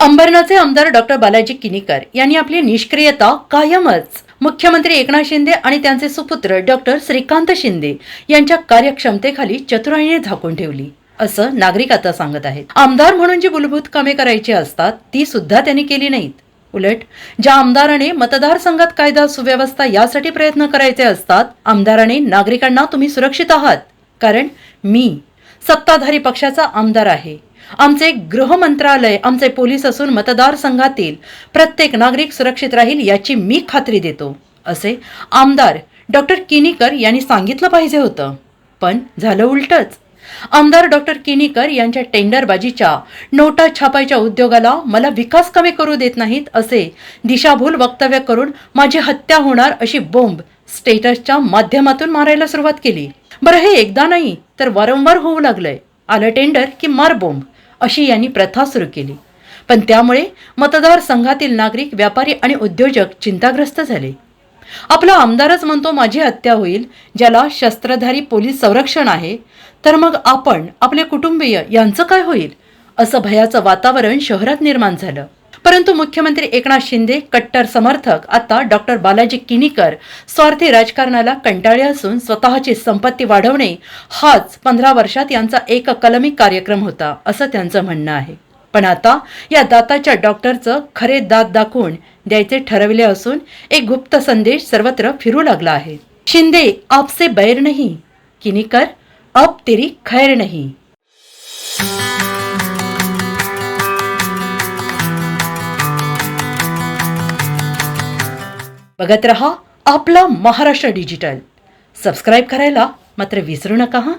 अंबरनाथचे आमदार डॉक्टर बालाजी किनीकर यांनी आपली निष्क्रियता कायमच. मुख्यमंत्री एकनाथ शिंदे आणि त्यांचे सुपुत्र डॉक्टर श्रीकांत शिंदे यांच्या कार्यक्षमतेखाली चतुराईने झाकून ठेवली. असं नागरिक आता सांगत आहेत. आमदार म्हणून जी मूलभूत कामे करायची असतात ती सुद्धा त्यांनी केली नाहीत. उलट ज्या आमदाराने मतदारसंघात कायदा सुव्यवस्था यासाठी प्रयत्न करायचे असतात आमदाराने नागरिकांना तुम्ही सुरक्षित आहात. कारण मी सत्ताधारी पक्षाचा आमदार आहे. आमचे गृह मंत्रालय आमचे पोलीस असून मतदारसंघातील प्रत्येक नागरिक सुरक्षित राहील याची मी खात्री देतो असे आमदार डॉक्टर किनीकर यांनी सांगितलं पाहिजे होतं. पण झालं उलटच. आमदार डॉक्टर किनीकर यांच्या टेंडरबाजीच्या नोटा छापायच्या उद्योगाला मला विकास कमी करू देत नाहीत असे दिशाभूल वक्तव्य करून माझी हत्या होणार अशी बोंब स्टेटसच्या माध्यमातून मारायला सुरुवात केली. बरं हे एकदा नाही तर वारंवार होऊ लागलंय. आलं टेंडर की मार बोंब? अशी यांनी प्रथा सुरू केली. पण त्यामुळे मतदारसंघातील नागरिक व्यापारी आणि उद्योजक चिंताग्रस्त झाले. आपला आमदारच म्हणतो माझी हत्या होईल ज्याला शस्त्रधारी पोलीस संरक्षण आहे तर मग आपण आपले कुटुंबीय यांचं काय होईल? असं भयाचं वातावरण शहरात निर्माण झालं. परंतु मुख्यमंत्री एकनाथ शिंदे कट्टर समर्थक आता डॉक्टर बालाजी किनीकर स्वार्थी राजकारणाला कंटाळे असून स्वतःची संपत्ती वाढवणे हाच पंधरा वर्षात यांचा एक कलमी कार्यक्रम होता असं त्यांचं म्हणणं आहे. पण आता या दाताच्या डॉक्टरचं खरे दात दाखवून द्यायचे ठरवले असून एक गुप्त संदेश सर्वत्र फिरू लागला आहे. शिंदे आपसे बैर नहीं. किनीकर अब तेरी खैर नहीं. बघत रहा आपला महाराष्ट्र डिजिटल. सबस्क्राईब करायला मात्र विसरू नका हां.